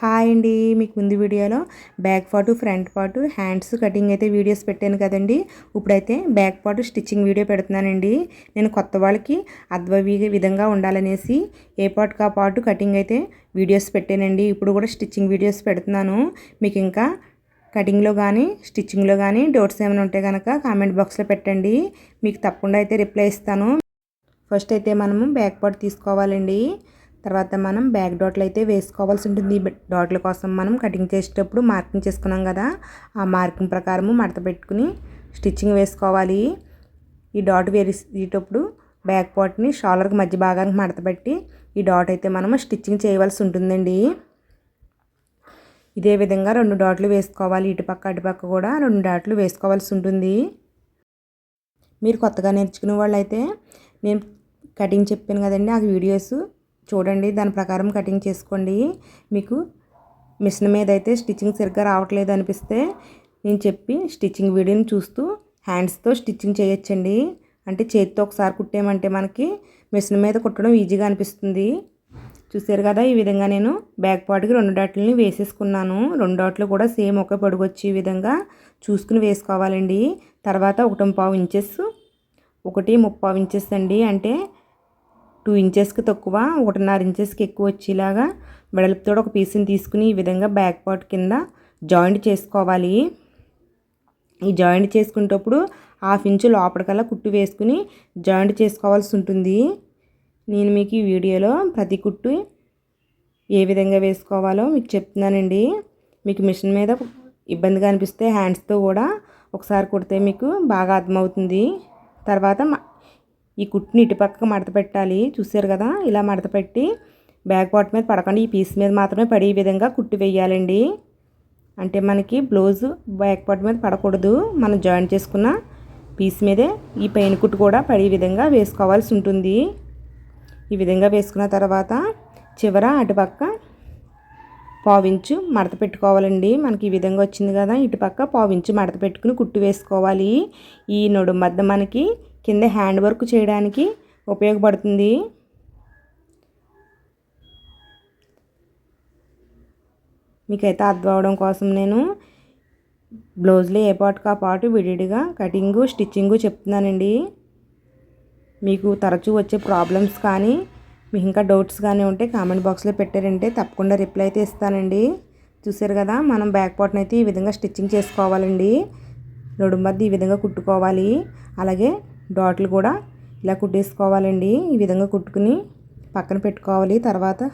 Hi అండి మీకు ముందు వీడియోలో బ్యాక్ పాటు ఫ్రంట్ పాటు హ్యాండ్స్ కటింగ్ అయితే వీడియోస్ పెట్టాను కదండి. ఇప్పుడైతే బ్యాక్ పాటు స్టిచ్చింగ్ వీడియో పెడుతున్నానండి. నేను కొత్త వాళ్ళకి అద్వవి విధంగా ఉండాలనేసి ఏ పార్ట్ కా కటింగ్ అయితే వీడియోస్ పెట్టానండి. ఇప్పుడు కూడా స్టిచ్చింగ్ వీడియోస్ పెడుతున్నాను. మీకు ఇంకా కటింగ్లో కానీ స్టిచ్చింగ్లో కానీ డౌట్స్ ఏమైనా ఉంటే కనుక కామెంట్ బాక్స్లో పెట్టండి. మీకు తప్పకుండా అయితే రిప్లై ఇస్తాను. ఫస్ట్ అయితే మనము బ్యాక్ పార్ట్ తీసుకోవాలండి. తర్వాత మనం బ్యాక్ డాట్లు అయితే వేసుకోవాల్సి ఉంటుంది. ఈ డాట్ల కోసం మనం కటింగ్ చేసేటప్పుడు మార్కింగ్ చేసుకున్నాం కదా ఆ మార్కింగ్ ప్రకారము మడత పెట్టుకుని స్టిచ్చింగ్ వేసుకోవాలి. ఈ డాట్ వేసేటప్పుడు బ్యాక్ పార్ట్ని షాలర్కి మధ్య భాగానికి మడత పెట్టి ఈ డాట్ అయితే మనం స్టిచ్చింగ్ చేయవలసి ఉంటుందండి. ఇదే విధంగా రెండు డాట్లు వేసుకోవాలి. ఇటుపక్క అటుపక్క కూడా రెండు డాట్లు వేసుకోవాల్సి ఉంటుంది. మీరు కొత్తగా నేర్చుకునే వాళ్ళు అయితే నేను కటింగ్ చెప్పాను కదండి ఆ వీడియోస్ చూడండి దాని ప్రకారం కటింగ్ చేసుకోండి. మీకు మిషన్ మీద అయితే స్టిచ్చింగ్ సరిగ్గా రావట్లేదు అనిపిస్తే నేను చెప్పి స్టిచ్చింగ్ వీడియోని చూస్తూ హ్యాండ్స్తో స్టిచ్చింగ్ చేయొచ్చండి. అంటే చేతితో ఒకసారి కుట్టామంటే మనకి మిషన్ మీద కుట్టడం ఈజీగా అనిపిస్తుంది. చూసారు కదా ఈ విధంగా నేను బ్యాక్ పార్ట్కి రెండు డాట్లని వేసేసుకున్నాను. రెండు డాట్లు కూడా సేమ్ ఒకే పొడుగు వచ్చే విధంగా చూసుకుని వేసుకోవాలండి. తర్వాత ఒకటి పావు ఇంచెస్ ఒకటి ముప్పావు ఇంచెస్ అండి. అంటే టూ ఇంచెస్కి తక్కువ ఒకటిన్నర ఇంచెస్కి ఎక్కువ వచ్చేలాగా వెడల్పుతో ఒక పీస్ని తీసుకుని ఈ విధంగా బ్యాక్ పార్ట్ కింద జాయింట్ చేసుకోవాలి. ఈ జాయింట్ చేసుకునేటప్పుడు హాఫ్ ఇంచు లోపలికల్లా కుట్టు వేసుకుని జాయింట్ చేసుకోవాల్సి ఉంటుంది. నేను మీకు ఈ వీడియోలో ప్రతి కుట్టు ఏ విధంగా వేసుకోవాలో మీకు చెప్తున్నానండి. మీకు మిషన్ మీద ఇబ్బందిగా అనిపిస్తే హ్యాండ్స్తో కూడా ఒకసారి కుడితే మీకు బాగా అర్థమవుతుంది. తర్వాత ఈ కుట్టుని ఇటుపక్కకు మడత పెట్టాలి. చూసారు కదా? ఇలా మడత పెట్టి బ్యాక్ పార్ట్ మీద పడకండి. ఈ పీస్ మీద మాత్రమే పడే విధంగా కుట్టు వేయాలండి. అంటే మనకి బ్లౌజ్ బ్యాక్ పార్ట్ మీద పడకూడదు. మనం జాయిన్ చేసుకున్న పీస్ మీదే ఈ పైన కుట్టు కూడా పడే విధంగా వేసుకోవాల్సి ఉంటుంది. ఈ విధంగా వేసుకున్న తర్వాత చివర అటుపక్క పావించు మడత పెట్టుకోవాలండి. మనకి ఈ విధంగా వచ్చింది కదా? ఇటుపక్క పావించు మడత పెట్టుకుని కుట్టు వేసుకోవాలి. ఈ నడు మధ్య మనకి కింద హ్యాండ్ వర్క్ చేయడానికి ఉపయోగపడుతుంది. మీకైతే అర్థం అవడం కోసం నేను బ్లౌజ్లో ఏ పాటుకు ఆ పాటు విడిడిగా కటింగు స్టిచ్చింగు చెప్తున్నానండి. మీకు తరచూ వచ్చే ప్రాబ్లమ్స్ కానీ మీకు ఇంకా డౌట్స్ కానీ ఉంటే కామెంట్ బాక్స్లో పెట్టారంటే తప్పకుండా రిప్లై అయితే ఇస్తానండి. చూసారు కదా మనం బ్యాక్ పార్ట్ని అయితే ఈ విధంగా స్టిచ్చింగ్ చేసుకోవాలండి. నడుము ఈ విధంగా కుట్టుకోవాలి. అలాగే డాట్లు కూడా ఇలా కుట్టేసుకోవాలండి. ఈ విధంగా కుట్టుకుని పక్కన పెట్టుకోవాలి. తర్వాత